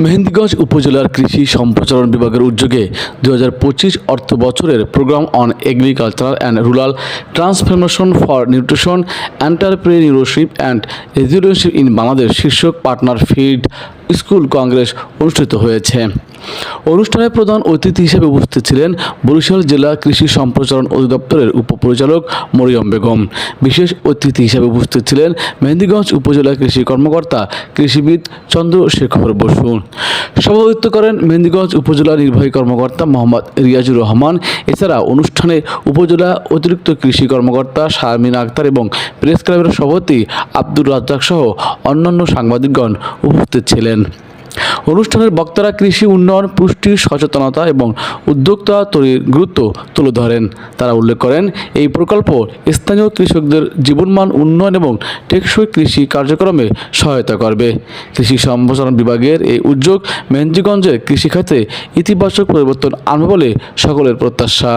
মেহেন্দিগঞ্জ উপজেলার কৃষি সম্প্রচারণ বিভাগের উদ্যোগে দু হাজার পঁচিশ অর্থ বছরের programme on agricultural and rural transformation for nutrition, entrepreneurship and residency in Bangladesh শীর্ষক পার্টনার ফিল্ড স্কুল কংগ্রেস অনুষ্ঠিত হয়েছে। অনুষ্ঠানে প্রধান অতিথি হিসেবে উপস্থিত ছিলেন বরিশাল জেলা কৃষি সম্প্রচারণ অধিদপ্তরের উপপরিচালক মরিয়ম বেগম। বিশেষ অতিথি হিসেবে উপস্থিত ছিলেন মেহেন্দিগঞ্জ উপজেলা কৃষি কর্মকর্তা কৃষিবিদ চন্দ্রশেখর বসু। সভাপতিত্ব করেন মেহেন্দিগঞ্জ উপজেলা নির্বাহী কর্মকর্তা মোহাম্মদ রিয়াজুর রহমান। এছাড়া অনুষ্ঠানে উপজেলা অতিরিক্ত কৃষি কর্মকর্তা শারমিন আক্তার এবং প্রেস ক্লাবের সভাপতি আব্দুর রাজ্জাক সহ অন্যান্য সাংবাদিকগণ উপস্থিত ছিলেন। অনুষ্ঠানের বক্তারা কৃষি উন্নয়ন, পুষ্টি, সচেতনতা এবং উদ্যোক্তা তৈরির গুরুত্ব তুলে ধরেন। তারা উল্লেখ করেন, এই প্রকল্প স্থানীয় কৃষকদের জীবনমান উন্নয়ন এবং টেকসই কৃষি কার্যক্রমে সহায়তা করবে। কৃষি সম্প্রসারণ বিভাগের এই উদ্যোগ মেহেন্দিগঞ্জের কৃষিখাতে ইতিবাচক পরিবর্তন আনবে বলে সকলের প্রত্যাশা।